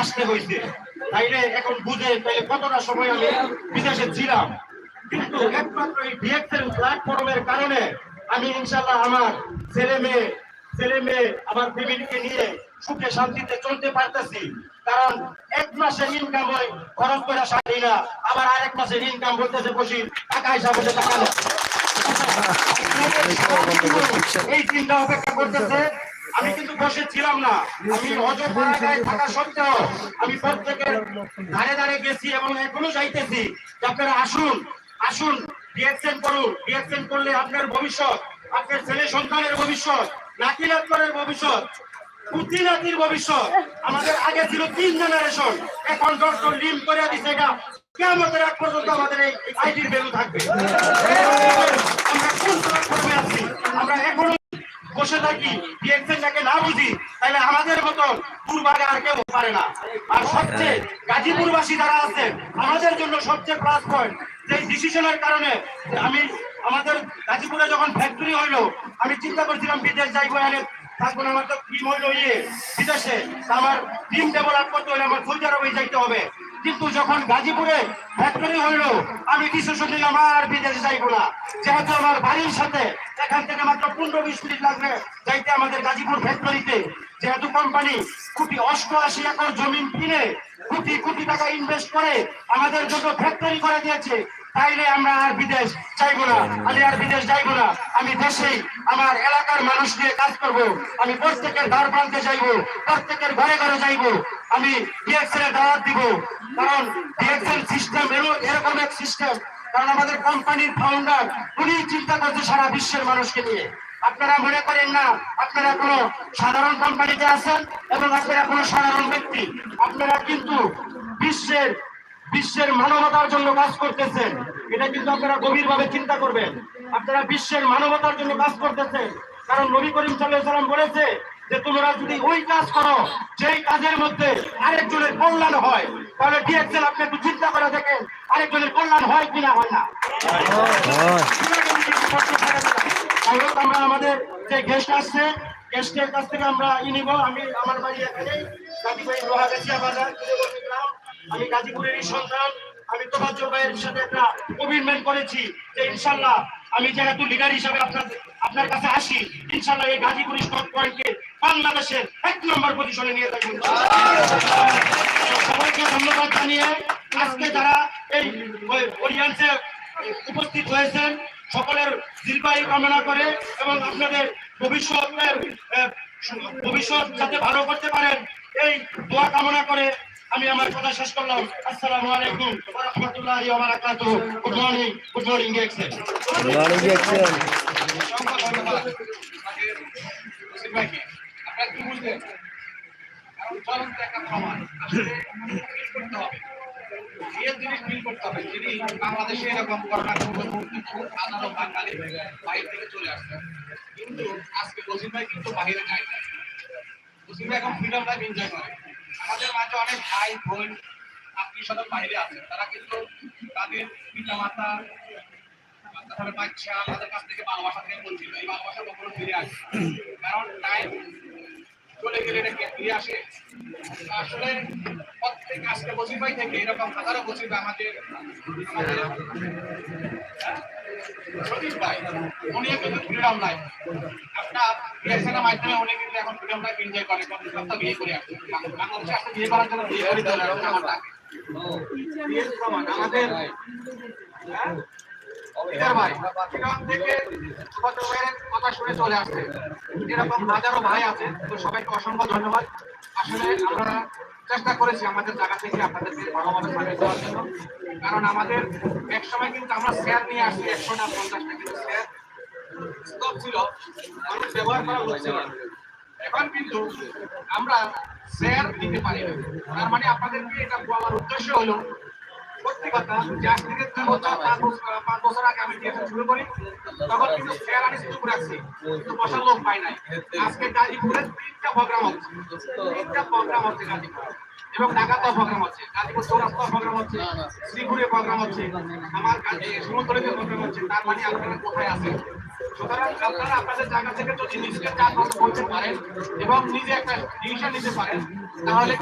আসতে হয়েছে তাইলে এখন বুঝে, তাইলে কতটা সময় আমি বিদেশে ছিলাম। কিন্তু একমাত্র এই ডিএক্সএল প্ল্যাটফর্মের কারণে আমি ইনশাল্লাহ আমার ছেলে মেয়ে ছেলে মেয়ে আমার ফ্যামিলিকে নিয়ে সুখে শান্তিতে চলতে পারতেছি। কারণ এক মাসের ইনকাম হয়, খরচ করে সারি না। আবার আরেক মাসের ইনকাম বলতেছে বসি, টাকা হিসাবে টাকা। এই চিন্তা অপেক্ষা করতেছে আমি কিন্তু বসে ছিলাম না। আমি অযোধ্যায় থাকা সত্ত্বেও আমি প্রত্যেকের ধারে ধারে গেছি এবং এখনও যাইতেছি। আপনারা আসুন আসুন রিয়াকশন করুন। রিয়াকশন করলে আপনার ভবিষ্যৎ, আপনার ছেলে সন্তানের ভবিষ্যৎ, নাতি নাতনের ভবিষ্যৎ, পুতি নাতির ভবিষ্যৎ। আমাদের আগে ছিল তিন জেনারেশন এখন ডক্টর লিম করে দিছে এটা কেমন আগ পর্যন্ত আমাদের এই আইডির ভ্যালু থাকবে। আমরা কোন আমরা এখনও বসে থাকি না বুঝি, তাহলে আমাদের মতো পূর্বাগে আর কেউ পারে না। আর সবচেয়ে গাজীপুরবাসী যারা আছেন, আমাদের জন্য সবচেয়ে প্লাস পয়েন্ট যে ডিসিশনের কারণে আমি আমাদের গাজীপুরে যখন ফ্যাক্টরি হইল, আমি চিন্তা করছিলাম বিদেশ যাইবো এনে থাকব না, আমার তো টিম হইল ইয়ে বিদেশে। আমার টিম ডেভেলপ করতে হলে আমার সৌদি আরবে যাইতে হবে। কিন্তু যখন গাজীপুরে ফ্যাক্টরি হইল, আমি কিছু শুধু আমার বিদেশে যাইবো না। যেহেতু আমার বাড়ির সাথে এখান থেকে মাত্র পনেরো বিশ মিনিট লাগবে যাইতে আমাদের গাজীপুর ফ্যাক্টরিতে যেহেতু কোম্পানি কোটি অষ্টআশি একর জমিন কিনে কোটি কোটি টাকা ইনভেস্ট করে আমাদের জন্য ফ্যাক্টরি করে দিয়েছে। তাইলে আমরা আর বিদেশ যাইবো না। আমি আর বিদেশ যাইবো না। আমি দেশেই আমার এলাকার মানুষ নিয়ে কাজ করব। আমি প্রত্যেকের দ্বার প্রান্তে যাইবো। প্রত্যেকের ঘরে ঘরে যাইবো। আমি ডিএক্সএল এর দাওয়াত দিব। কারণ ডিএক্সএল সিস্টেম এরকম এক সিস্টেম কারণ আমাদের কোম্পানির ফাউন্ডার উনি চিন্তা করছে সারা বিশ্বের মানুষকে নিয়ে। আপনারা মনে করেন না, আপনারা কোনো সাধারণ কোম্পানিতে আছেন এবং আপনারা কোনো সাধারণ ব্যক্তি। আপনারা কিন্তু বিশ্বের বিশ্বের মানবতার জন্য কাজ করতেছেন। এটা কিন্তু আপনারা গভীরভাবে চিন্তা করবেন। আপনারা বিশ্বের মানবতার জন্য কাজ করতেছেন। কারণ নবী করিম সাল্লাম বলেছে যে, তোমরা যদি ওই কাজ করো, যেই কাজের মধ্যে আরেকজনের কল্যাণ হয়, তাহলে ডিএক্সএল আপনি একটু চিন্তা করে দেখেন, আরেকজনের কল্যাণ হয় কিনা হয় না? আমরা আমাদের যে গেস্ট আসছে গেস্টের কাছ থেকে আমরা ই নিব। আমি, আমার বাড়ি এখানে। আমি গাজীপুরেরই সন্তান, আমি তোবাজ্জল ভাইয়ের সাথে একটা কমিটমেন্ট করেছি যে ইনশাল্লাহ আমি যেহেতু লিডার হিসাবে আপনার আপনার কাছে আসি, ইনশাল্লাহ এই গাজীপুর স্টক পয়েন্টকে বাংলাদেশের এক নম্বর পজিশনে নিয়ে থাকব সবাইকে ধন্যবাদ জানিয়ে আজকে যারা এই অডিয়েন্সে উপস্থিত হয়েছেন, সকলের দীর্ঘায়ু কামনা করে এবং আপনাদের ভবিষ্যতের ভবিষ্যৎ যাতে ভালো করতে পারেন, এই দোয়া কামনা করে আমি আমার কথা শেষ করলাম আসসালামু আলাইকুম ওয়া রাহমাতুল্লাহি ওয়া বারাকাতুহু good morning good morning excel morning. আপনারা কি বুঝলেন? কারণ প্রমাণ। আসলে করতে হবে। জিনিস করতে হবে। যিনি বাংলাদেশে এরকম সাধারণ বাঙালি বাইরে থেকে চলে আসছেন। কিন্তু আজকে রশিদ ভাই কিন্তু বাহিরে যায় না। রশিদ ভাই এখন ফ্রিডম লাইফ এনজয় করে। আমাদের মাঝে অনেক ভাই, বোন, আত্মীয় স্বজন বাইরে আছে। তারা কিন্তু তাদের পিতা মাতা তাহলে বাচ্চা তাদের কাছ থেকে ভালোবাসা থেকে বলছিল এই ভালোবাসা কখনো ফিরে আসে কারণ টাইম চলে গেলে এটা ফিরে আসে। আসলে প্রত্যেক আজকে বসির থেকে এরকম হাজারো বসির আমাদের আমাদের সতীশ ভাই উনিও কিন্তু ফ্রিডম নাই আপনার রিয়াকশনের মাধ্যমে উনি কিন্তু এখন ফ্রিডম লাইফ এনজয় করে সপ্তাহ বিয়ে করে আসছে বিয়ে করার জন্য বিয়ে করে আমাদের ভাই, এখান থেকে কথা শুনে চলে আসছে এরকম হাজারো ভাই আছে, তো সবাইকে অসংখ্য ধন্যবাদ আসলে আমরা চেষ্টা করেছি আমাদের জায়গা থেকে আপনাদেরকে ভালোভাবে সার্ভিস দেওয়ার জন্য কারণ আমাদের এক সময় কিন্তু আমরা শেয়ার নিয়ে আসছি একশোটা পঞ্চাশটা কিন্তু শেয়ার স্টক ছিল, মানুষ ব্যবহার করা হচ্ছিল। এখন কিন্তু আমরা শেয়ার দিতে পারি। তার মানে আপনাদেরকে এটা বলার উদ্দেশ্য হলো এবং ঢাকাতেও প্রোগ্রাম হচ্ছে প্রোগ্রাম হচ্ছে আমার হচ্ছে তার মানে আপনারা কোথায় আছেন সুতরাং আপনারা আপনাদের জায়গা থেকে যদি নিজেকে চার বলতে পারেন এবং নিজে একটা ডিসিশন নিতে পারেন, তাহলে